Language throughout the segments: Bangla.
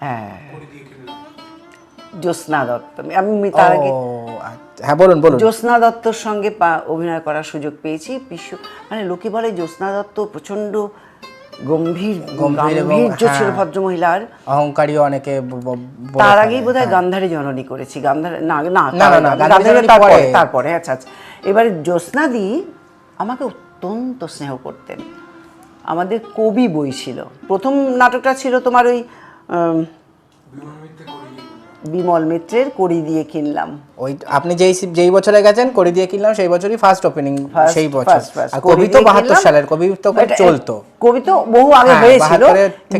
হ্যাঁ। জ্যোৎস্না দত্ত। আমি তার আগে আচ্ছা। হ্যাঁ বলুন বলুন। জ্যোৎস্না দত্তর সঙ্গে অভিনয় করার সুযোগ পেয়েছি। বিশ্ব মানে লোকে বলে জ্যোৎস্না দত্ত প্রচণ্ড গম্ভীর গাম্ভীর্য ছিল হ্যাঁ। অনেকে তার। আগেই বোধহয় গান্ধারী জননী করেছি। গান্ধারী না না না, গান্ধারী গান্ধারী তারপরে তারপরে আচ্ছা আচ্ছা। এবারে জ্যোৎস্নাদি আমাকে অত্যন্ত স্নেহ করতেন। আমাদের কবি বই ছিল। প্রথম নাটকটা ছিল তোমার ওই বিমল মিত্রের কড়ি দিয়ে কিনলাম। ওই আপনি যেই যেই বছরে গেছেন করি দিয়ে কিনলাম সেই বছরই ফার্স্ট ওপেনিং সেই বছর। আর কবি তো দিয়ে বাহাত্তর কিনলাম। সালের কবি তো চলতো। কবি তো বহু আগে হ্যাঁ, হয়েছিল।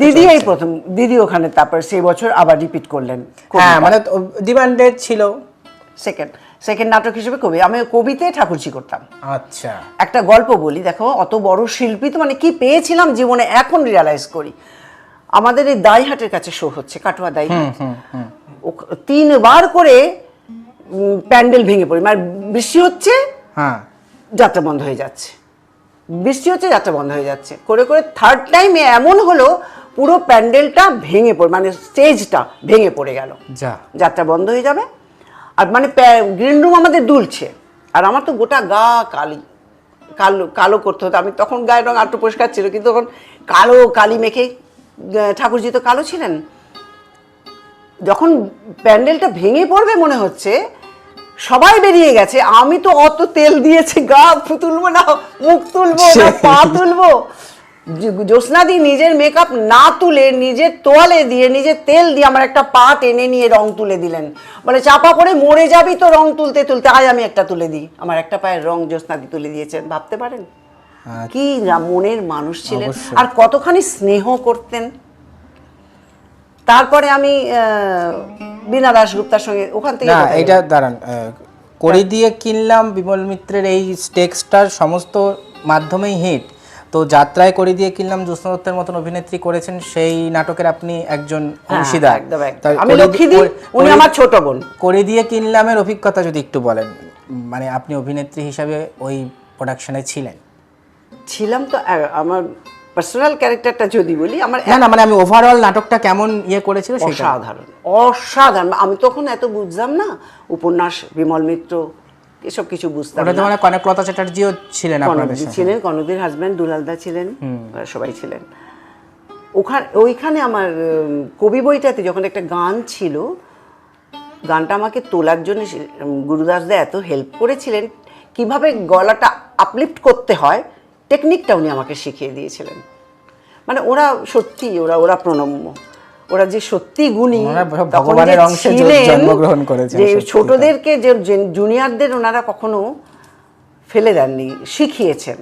দিদি এই প্রথম দিদি ওখানে তারপর সেই বছর আবার রিপিট করলেন হ্যাঁ মানে ডিমান্ডেড ছিল। সেকেন্ড সেকেন্ড নাটক হিসেবে কবি। আমি কবিতে ঠাকুরজি করতাম। আচ্ছা। একটা গল্প বলি দেখো অত বড় শিল্পী তো মানে কি পেয়েছিলাম জীবনে এখন রিয়ালাইজ করি। আমাদের এই দাইহাটের কাছে শো হচ্ছে কাটোয়া দাইহাট। তিনবার করে প্যান্ডেল ভেঙে পড়ে। মানে বৃষ্টি হচ্ছে হ্যাঁ। যাত্রা বন্ধ হয়ে যাচ্ছে। বৃষ্টি হচ্ছে যাত্রা বন্ধ হয়ে যাচ্ছে। করে করে থার্ড টাইমে এমন হলো পুরো প্যান্ডেলটা ভেঙে পড়ে মানে স্টেজটা ভেঙে পড়ে গেল। যা। যাত্রা বন্ধ হয়ে যাবে। আর মানে গ্রিন রুম আমাদের দুলছে। আর আমার তো গোটা গা কালি। কালো কালো করতে হতো। আমি তখন গায়ের রং আটটু পরিষ্কার ছিল কিন্তু তখন কালো কালি মেখে ঠাকুরজি তো কালো ছিলেন। যখন প্যান্ডেলটা ভেঙে পড়বে মনে হচ্ছে সবাই বেরিয়ে গেছে। আমি তো অত তেল দিয়েছি গা ফু তুলবো না মুখ তুলবো না পা তুলবো। জ্যোৎস্নাদি নিজের মেকআপ না তুলে নিজের তোয়ালে দিয়ে নিজের তেল দিয়ে আমার একটা পা টেনে নিয়ে রং তুলে দিলেন। বলে চাপা পড়ে মরে যাবি তো রং তুলতে তুলতে আজ আমি একটা তুলে দিই। আমার একটা পায়ের রং জ্যোৎস্নাদি তুলে দিয়েছেন। ভাবতে পারেন? কি মনের মানুষ ছিলেন। আর কতখানি স্নেহ করতেন। তারপরে আমি বীণা দাশগুপ্তার সঙ্গে ওখান থেকে না এটা দাঁড়ান করে দিয়ে কিনলাম বিমল মিত্রের এই টেক্সটার সমস্ত মাধ্যমেই হিট। তো যাত্রায় করে দিয়ে কিনলাম জ্যোৎস্না দত্তের মতন অভিনেত্রী করেছেন সেই নাটকের আপনি একজন হ্যাঁ, অংশীদার। আমি লক্ষ্মীদি, উনি আমার ছোট বোন। করে দিয়ে কিনলামের অভিজ্ঞতা যদি একটু বলেন মানে আপনি অভিনেত্রী হিসাবে ওই প্রোডাকশনে ছিলেন। ছিলাম তো আমার পার্সোনাল ক্যারেক্টারটা যদি বলি আমার না না মানে আমি ওভারঅল নাটকটা কেমন ইয়ে করেছিল অসাধারণ অসাধারণ। আমি তখন এত বুঝতাম না উপন্যাস বিমল মিত্র এসব কিছু বুঝতাম ওটাতে না। মানে কনকলতা চ্যাটার্জিও ছিলেন আপনাদের ছিলেন কনকদির হাজব্যান্ড দুলালদা ছিলেন সবাই ছিলেন। ওখানে ওইখানে আমার কবি বইটাতে যখন একটা গান ছিল গানটা আমাকে তোলার জন্য গুরুদাসদা এত হেল্প করেছিলেন কীভাবে গলাটা আপলিফট করতে হয় টেকনিকটা উনি আমাকে শিখিয়ে দিয়েছিলেন। মানে ওরা সত্যি ওরা ওরা প্রণম্য। ওরা যে সত্যি গুণী ভগবানের অংশে জন্মগ্রহণ করেছে যে ছোটদেরকে যে জুনিয়রদের ওনারা কখনো ফেলে দেননি শিখিয়েছেন।